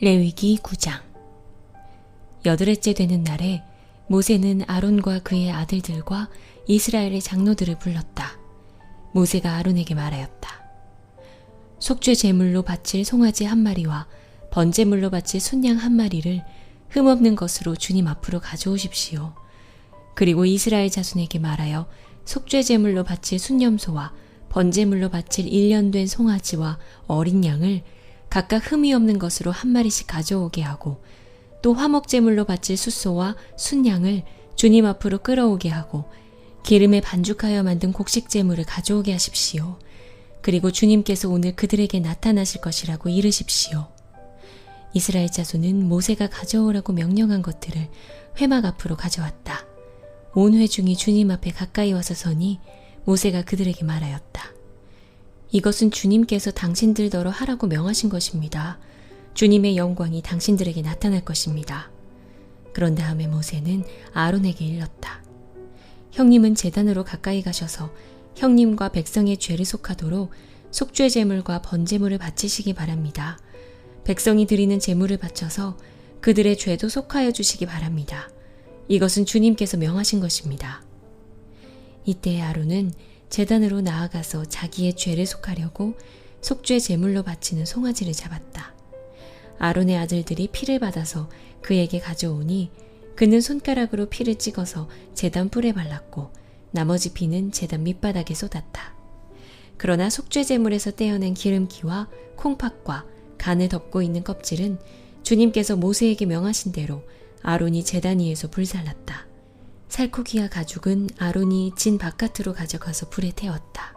레위기 9장 여드레째 되는 날에 모세는 아론과 그의 아들들과 이스라엘의 장로들을 불렀다. 모세가 아론에게 말하였다. 속죄 제물로 바칠 송아지 한 마리와 번제물로 바칠 순양 한 마리를 흠없는 것으로 주님 앞으로 가져오십시오. 그리고 이스라엘 자손에게 말하여 속죄 제물로 바칠 순념소와 번제물로 바칠 1년 된 송아지와 어린 양을 각각 흠이 없는 것으로 한 마리씩 가져오게 하고 또 화목제물로 바칠 숫소와 순양을 주님 앞으로 끌어오게 하고 기름에 반죽하여 만든 곡식제물을 가져오게 하십시오. 그리고 주님께서 오늘 그들에게 나타나실 것이라고 이르십시오. 이스라엘 자손은 모세가 가져오라고 명령한 것들을 회막 앞으로 가져왔다. 온 회중이 주님 앞에 가까이 와서 서니 모세가 그들에게 말하였다. 이것은 주님께서 당신들더러 하라고 명하신 것입니다. 주님의 영광이 당신들에게 나타날 것입니다. 그런 다음에 모세는 아론에게 일렀다. 형님은 재단으로 가까이 가셔서 형님과 백성의 죄를 속하도록 속죄 제물과 번제물을 바치시기 바랍니다. 백성이 드리는 제물을 바쳐서 그들의 죄도 속하여 주시기 바랍니다. 이것은 주님께서 명하신 것입니다. 이때 아론은 재단으로 나아가서 자기의 죄를 속하려고 속죄 제물로 바치는 송아지를 잡았다. 아론의 아들들이 피를 받아서 그에게 가져오니 그는 손가락으로 피를 찍어서 재단 뿔에 발랐고 나머지 피는 재단 밑바닥에 쏟았다. 그러나 속죄 제물에서 떼어낸 기름기와 콩팥과 간을 덮고 있는 껍질은 주님께서 모세에게 명하신 대로 아론이 재단 위에서 불살랐다. 살코기와 가죽은 아론이 진 바깥으로 가져가서 불에 태웠다.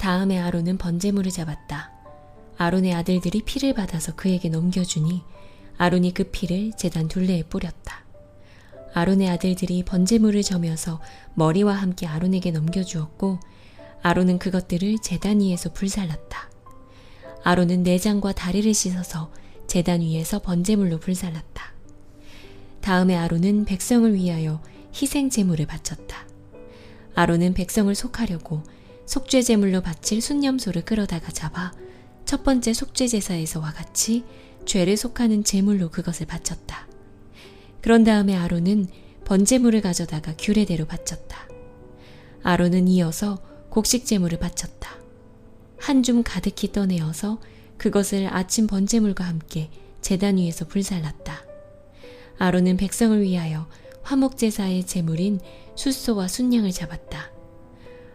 다음에 아론은 번제물을 잡았다. 아론의 아들들이 피를 받아서 그에게 넘겨주니 아론이 그 피를 재단 둘레에 뿌렸다. 아론의 아들들이 번제물을 저며서 머리와 함께 아론에게 넘겨주었고 아론은 그것들을 재단 위에서 불살랐다. 아론은 내장과 다리를 씻어서 재단 위에서 번제물로 불살랐다. 다음에 아론은 백성을 위하여 희생 제물을 바쳤다. 아론은 백성을 속하려고 속죄 제물로 바칠 순념소를 끌어다가 잡아 첫 번째 속죄 제사에서와 같이 죄를 속하는 제물로 그것을 바쳤다. 그런 다음에 아론은 번제물을 가져다가 규례대로 바쳤다. 아론은 이어서 곡식 제물을 바쳤다. 한 줌 가득히 떠내어서 그것을 아침 번제물과 함께 재단 위에서 불살랐다. 아론은 백성을 위하여 화목제사의 제물인 숫소와 순양을 잡았다.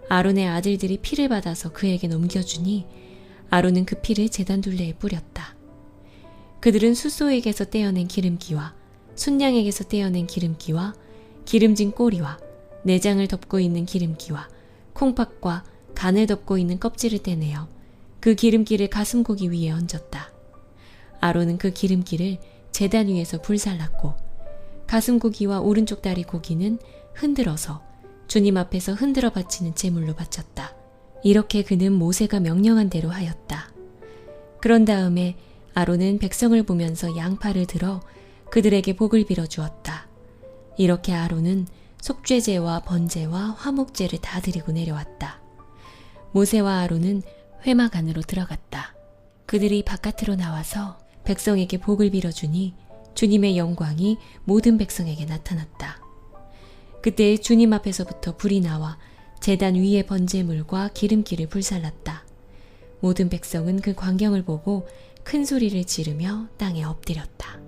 아론의 아들들이 피를 받아서 그에게 넘겨주니 아론은 그 피를 재단 둘레에 뿌렸다. 그들은 숫소에게서 떼어낸 기름기와 순양에게서 떼어낸 기름기와 기름진 꼬리와 내장을 덮고 있는 기름기와 콩팥과 간을 덮고 있는 껍질을 떼내어 그 기름기를 가슴고기 위에 얹었다. 아론은 그 기름기를 재단 위에서 불살랐고 가슴고기와 오른쪽 다리 고기는 흔들어서 주님 앞에서 흔들어 바치는 제물로 바쳤다. 이렇게 그는 모세가 명령한 대로 하였다. 그런 다음에 아론은 백성을 보면서 양팔을 들어 그들에게 복을 빌어 주었다. 이렇게 아론은 속죄제와 번제와 화목제를 다 드리고 내려왔다. 모세와 아론은 회막 안으로 들어갔다. 그들이 바깥으로 나와서 백성에게 복을 빌어주니 주님의 영광이 모든 백성에게 나타났다. 그때 주님 앞에서부터 불이 나와 재단 위의 번제물과 기름기를 불살랐다. 모든 백성은 그 광경을 보고 큰 소리를 지르며 땅에 엎드렸다.